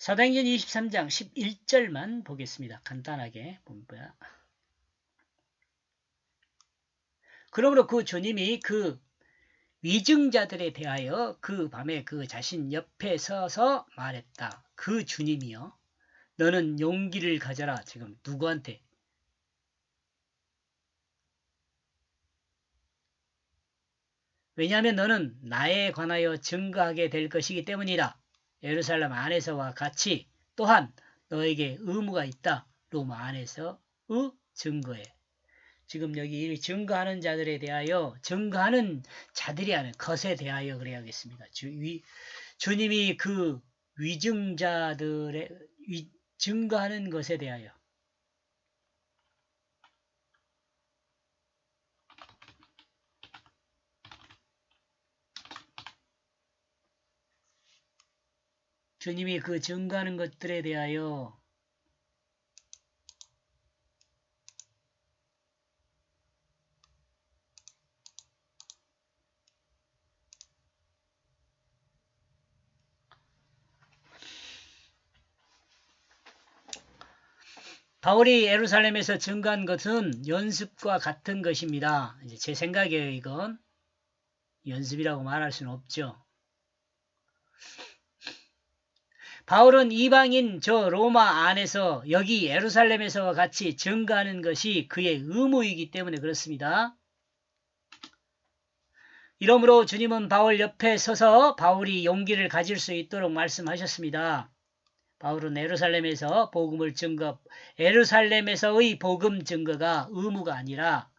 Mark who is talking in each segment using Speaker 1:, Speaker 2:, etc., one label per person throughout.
Speaker 1: 사도행전 23장 11절만 보겠습니다. 간단하게 봅니다. 그러므로 그 주님이 그 위증자들에 대하여 그 밤에 그 자신 옆에 서서 말했다. 그 주님이요. 너는 용기를 가져라. 지금 누구한테? 왜냐하면 너는 나에 관하여 증거하게 될 것이기 때문이다. 예루살렘 안에서와 같이 또한 너에게 의무가 있다. 로마 안에서의 증거에. 지금 여기 증거하는 자들에 대하여 증거하는 자들이 아닌 것에 대하여 그래야겠습니다. 주, 위, 주님이 그 위증자들의 위, 증거하는 것에 대하여 주님이 그 증거하는 것들에 대하여 바울이 예루살렘에서 증거한 것은 연습과 같은 것입니다. 이제 제 생각이에요, 이건. 연습이라고 말할 수는 없죠. 바울은 이방인 저 로마 안에서 여기 예루살렘에서와 같이 증거하는 것이 그의 의무이기 때문에 그렇습니다. 이러므로 주님은 바울 옆에 서서 바울이 용기를 가질 수 있도록 말씀하셨습니다. 바울은 예루살렘에서 복음을 증거, 예루살렘에서의 복음 증거가 의무가 아니라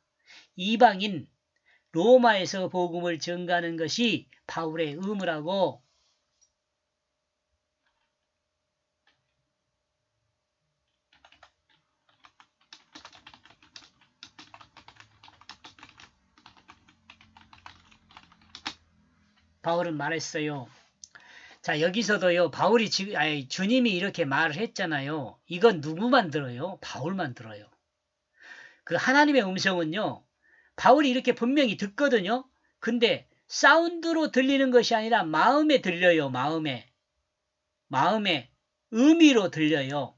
Speaker 1: 이방인 로마에서 복음을 증거하는 것이 바울의 의무라고 바울은 말했어요. 자, 여기서도요, 바울이 지금, 아니, 주님이 이렇게 말을 했잖아요. 이건 누구만 들어요? 바울만 들어요. 그 하나님의 음성은요, 바울이 이렇게 분명히 듣거든요. 근데 사운드로 들리는 것이 아니라 마음에 들려요, 마음에. 마음에, 의미로 들려요.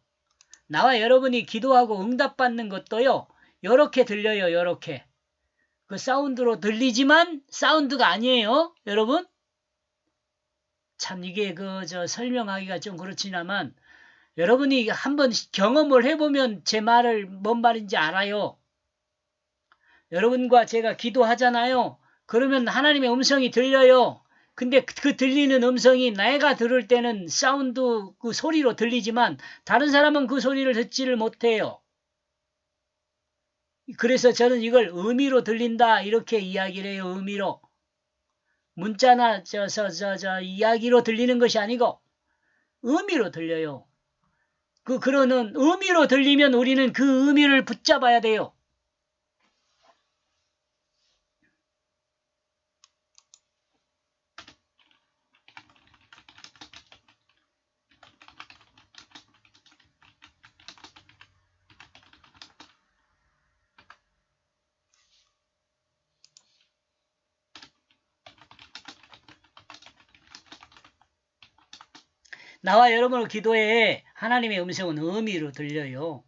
Speaker 1: 나와 여러분이 기도하고 응답받는 것도요, 요렇게 들려요, 요렇게. 그 사운드로 들리지만 사운드가 아니에요, 여러분. 참 이게 그 저 설명하기가 좀 그렇지만 여러분이 한번 경험을 해보면 제 말을 뭔 말인지 알아요. 여러분과 제가 기도하잖아요. 그러면 하나님의 음성이 들려요. 근데 그 들리는 음성이 내가 들을 때는 사운드 그 소리로 들리지만 다른 사람은 그 소리를 듣지를 못해요. 그래서 저는 이걸 의미로 들린다 이렇게 이야기를 해요. 의미로. 문자나 저, 저, 저, 저, 이야기로 들리는 것이 아니고 의미로 들려요. 그, 그러는 의미로 들리면 우리는 그 의미를 붙잡아야 돼요. 나와 여러분의 기도에 하나님의 음성은 의미로 들려요.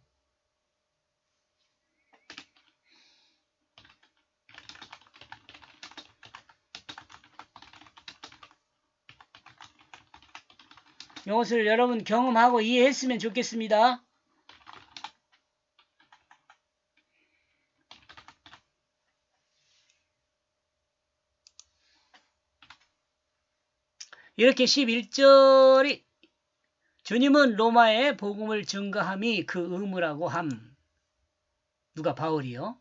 Speaker 1: 이것을 여러분 경험하고 이해했으면 좋겠습니다. 이렇게 11절이 주님은 로마에 복음을 증거함이 그 의무라고 함. 누가 바울이요?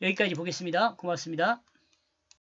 Speaker 1: 여기까지 보겠습니다. 고맙습니다.